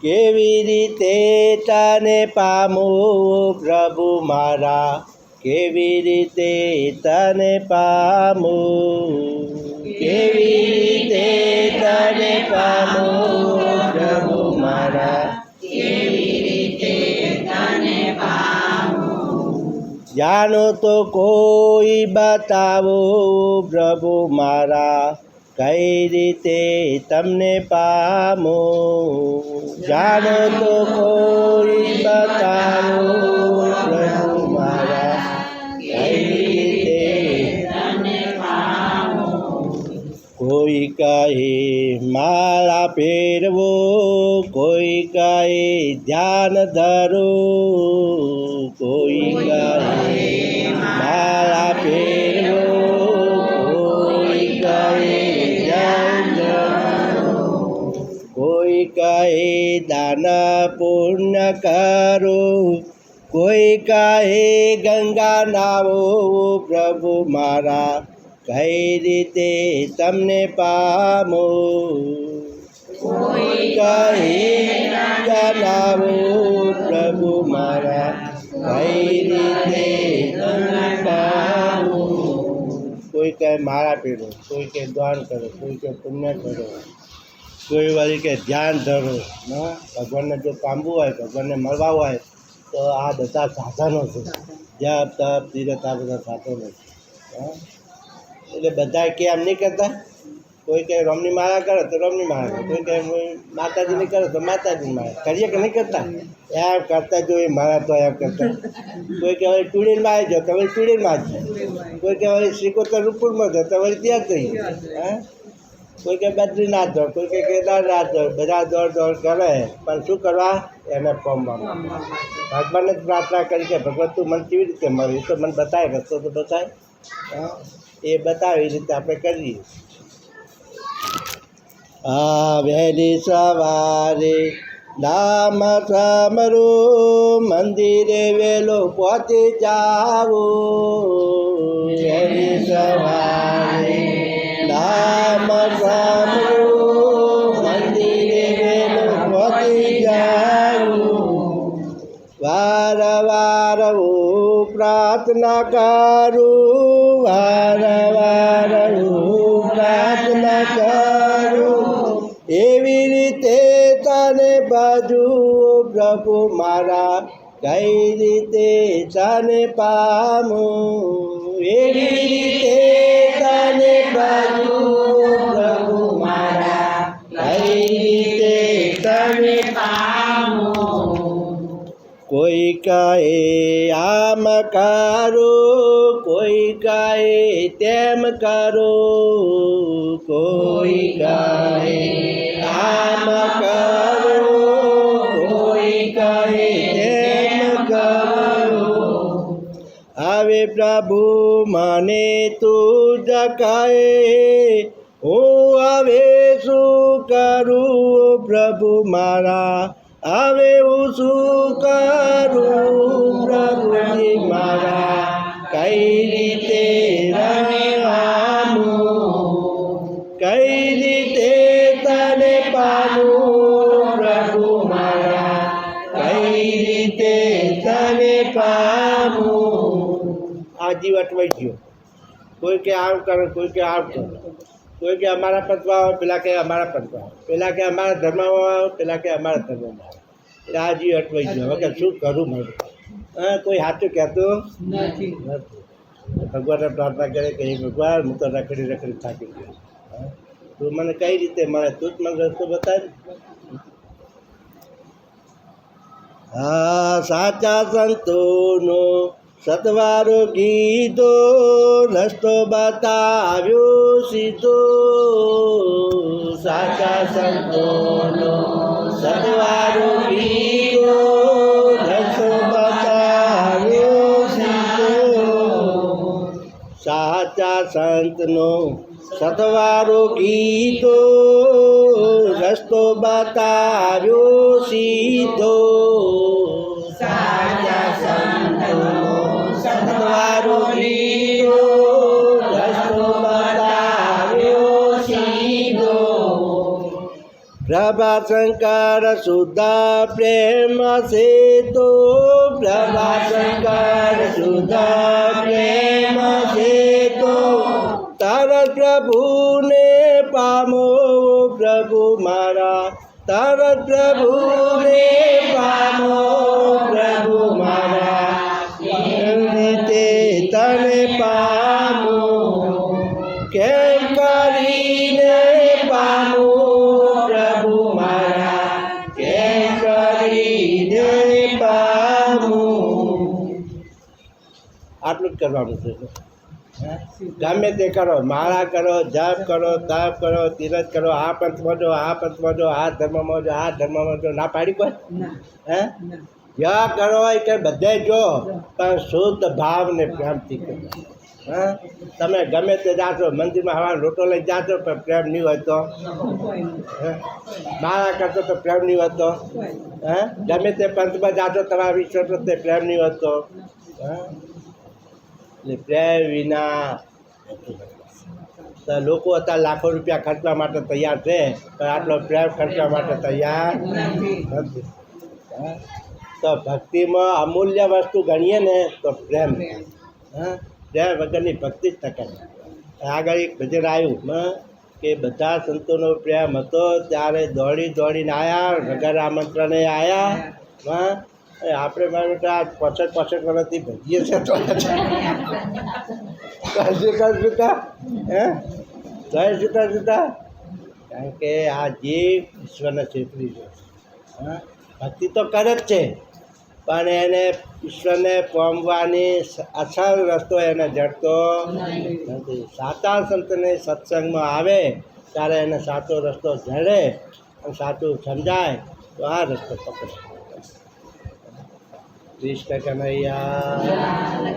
કેવી રીતે તને પામું પ્રભુ મારા? કેવી રીતે તને પામું? કેવી રીતે તને પામું પ્રભુ મારા? જાણો તો કોઈ બતાવો પ્રભુ મારા. કઈ રીતે તમને પામો? જાણો તો કોઈ બતાવો, પ્રભુ મારા, કઈ રીતે કોઈ કહે, માળા ફેરવો, કોઈ કહે, ધ્યાન ધરો, કોઈ કહે, માળા ફેરવો. કોઈ કહે દાન પુણ્ય કરો કોઈ કહે ગંગા નાવો પ્રભુ મારા કઈ રીતે તમને પામો કોઈ કહે ગંગા નાવો પ્રભુ મારા કઈ રીતે તમને પામો કોઈ કહે માળા પહેરો કોઈ કહે દાન કરો કોઈ કહે પુણ્ય કરો કોઈ વાળી કે ધ્યાન ધરો ભગવાનને જો પામવું હોય, ભગવાનને મળવા હોય, તો આ બધા સાધનો છે. જ્યાં તપ તીરથ આ બધા સાધનો છે. એટલે બધા કે એમ નહીં કરતા? કોઈ કહે રોમની માળા કરે તો રોમની માળા કરે. કોઈ કહે માતાજી માતાજીની કરે તો માતાજીની માળા કરીએ કે નહીં કરતા? એમ કરતા જોઈએ મારા તો એમ કરતા. કોઈ કહેવાય ચૂડીમાં આવી જાઓ તો વળી માં જ કોઈ કહેવાય શ્રીકોતર રૂપુરમાં જાઓ તો ત્યાં જ જઈએ. હા? કોઈ કે બદ્રીનાથ દોડ કોઈ કે કેદારનાથ દોડ બધા દોડ દોડ કરે. પણ શું કરવા? એને પામવા ભગવાનને જ પ્રાર્થના કરી કે ભગવાન તું મને કેવી રીતે મળ્યું તો મને બતાય રસ્તો તો બતાય. હા એ બતાવી રીતે આપણે કરીએ. આ વહેલી સવારે નામ સમરું મંદિરે વેલો પહોંચી જાવો. વહેલી સવારે નામ સામરું મંદિરે વેલો પહોંચી જાવું વાર વાર હું પ્રાર્થના કરું વાર વાર હું પ્રાર્થના કરું એવી રીતે તને બાજુ પ્રભુ મારા કઈ રીતે તને પામું એવી રીતે કહે આમ કરો, કોઈ કહે તેમ કરો. કોઈ કહે આમ કરો, કોઈ કહે તેમ કરો. હવે પ્રભુ, મને તું જ કહે. હું હવે શું કરું પ્રભુ મારા? હવે હું શું કરું? પ્રભુજી મારા કઈ રીતે રમવાનું કઈ રીતે તને પામું? પ્રભુ મારા કઈ રીતે તને પામું? આ જીવ અટવાઈ ગયો કોઈ કે આમ કરે, કોઈ કે આમ કરો. કોઈ કે અમારા પંથમાં આવો પેલા કે અમારા પંથમાં આવો. પેલા કે અમારા ધર્મમાં આવો પેલા કે અમારા ધર્મમાં આવો. એટલે આ જીવ અટવાઈ ગયો. હવે શું કરું મારું? હા કોઈ સાચું કહેતું નથી. ભગવાનને પ્રાર્થના કરે કે હે ભગવાન હું તો રખડી રખડી થાકી ગયો? તું મને કઈ રીતે મળે? તું જ મને રસ્તો બતાવ હા સાચા સંતોનો સતવારો ગીતો, રસ્તો બતાવ્યો સીધો. સાચા સંતોનો સતવારો ગીતો, રસ્તો બતાવ્યો સીધો. સાચા સંતનો સતવારો ગીતો, રસ્તો બતાવ્યો સીધો. સાચા સંતનો સતવારો ગીતો રસ્તો બતાવ્યો સીધો પ્રભાશંકર સુધા પ્રેમ છે તો પ્રભાશંકર સુધા પ્રેમ છે તો તારા પ્રભુને પામો પ્રભુ મારા તારા પ્રભુને આટલું જ કરવાનું છે. ગમે તે કરો માળા કરો જપ કરો તાપ કરો તીરથ કરો આ પંથમાં જો આ પંથમાં જો આ ધર્મમાં જો આ ધર્મમાં જો ના પાડી કોઈ? હે? યા કરો હોય કે બધે જો પણ શુદ્ધ ભાવને પ્રેમથી કરો. હા? તમે ગમે તે જાશો મંદિરમાં હવા રોટો લઈ જાશો પણ પ્રેમ નહીં હોય તો? હે? માળા કરતો તો પ્રેમ નહીં હોતો હે? ગમે તે પંથમાં જાશો તમારા વિશ્વ પ્રત્યે પ્રેમ નહીં હોય તો? હે? એટલે પ્રેમ વિના. લોકો અત્યારે લાખો રૂપિયા ખર્ચવા માટે તૈયાર છે, પણ આટલો પ્રેમ ખર્ચવા માટે તૈયાર નથી. તો ભક્તિમાં અમૂલ્ય વસ્તુ ગણીએ ને તો પ્રેમ. હા? પ્રેમ વગરની ભક્તિ જ ટકે. આગળ એક ભજન આવ્યું કે બધા સંતોનો પ્રેમ હતો ત્યારે દોડી દોડીને આવ્યા વગર આમંત્રણે આવ્યા હા એ આપણે મારે આ પાછળ પાછળ વર્ષથી ભજીએ છે તો કરશે જુદા હે? જય જુદા જુદા કારણ કે આ જે ઈશ્વરને છેતરી છે. ભક્તિ તો કરે જ છે. પણ એને ઈશ્વરને પામવાની અસલ રસ્તો એને જડતો નથી. સાચા સંતને સત્સંગમાં આવે ત્યારે એને સાચો રસ્તો જડે અને સાચું સમજાય તો આ રસ્તો પકડે. કૃષ્ણ કનૈયા